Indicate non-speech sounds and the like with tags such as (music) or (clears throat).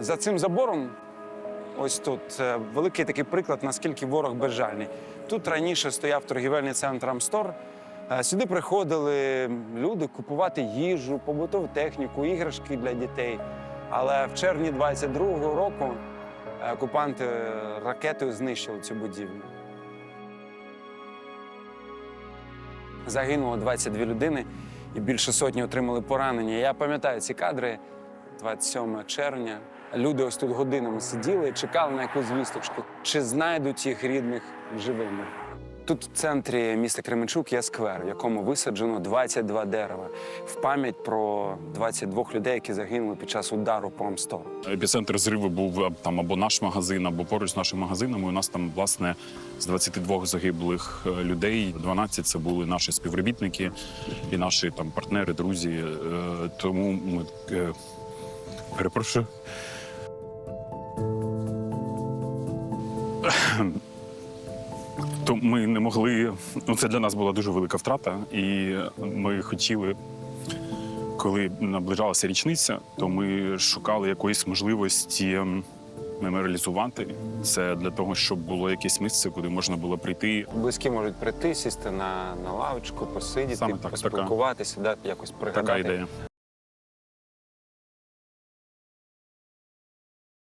За цим забором, ось тут е, великий такий приклад, наскільки ворог безжальний. Тут раніше стояв торгівельний центр Амстор. Е, Сюди приходили люди купувати їжу, побутову техніку, іграшки для дітей. Але в червні 22-го року е, окупанти ракетою знищили цю будівлю. Загинуло 22 людини і більше сотні отримали поранення. Я пам'ятаю ці кадри 27 червня. Люди ось тут годинами сиділи і чекали на якусь звісточку, чи знайдуть їх рідних живими. Тут в центрі міста Кременчук є сквер, в якому висаджено 22 дерева в пам'ять про 22 людей, які загинули під час удару по Амстору. Епіцентр зриву був там або наш магазин, або поруч з нашим магазином. І у нас там, власне, з 22 загиблих е, людей 12 це були наші співробітники і наші там партнери, друзі. Е, Тому ми е, перепрошую. (clears throat) То ми не могли. Ну, це для нас була дуже велика втрата, і ми хотіли коли наближалася річниця, то ми шукали якоїсь можливості ем, меморіалізувати це для того, щоб було якесь місце, куди можна було прийти. Близькі можуть прийти, сісти на, на лавочку, посидіти, Саме так, поспілкуватися, да, якось пригадати Така ідея.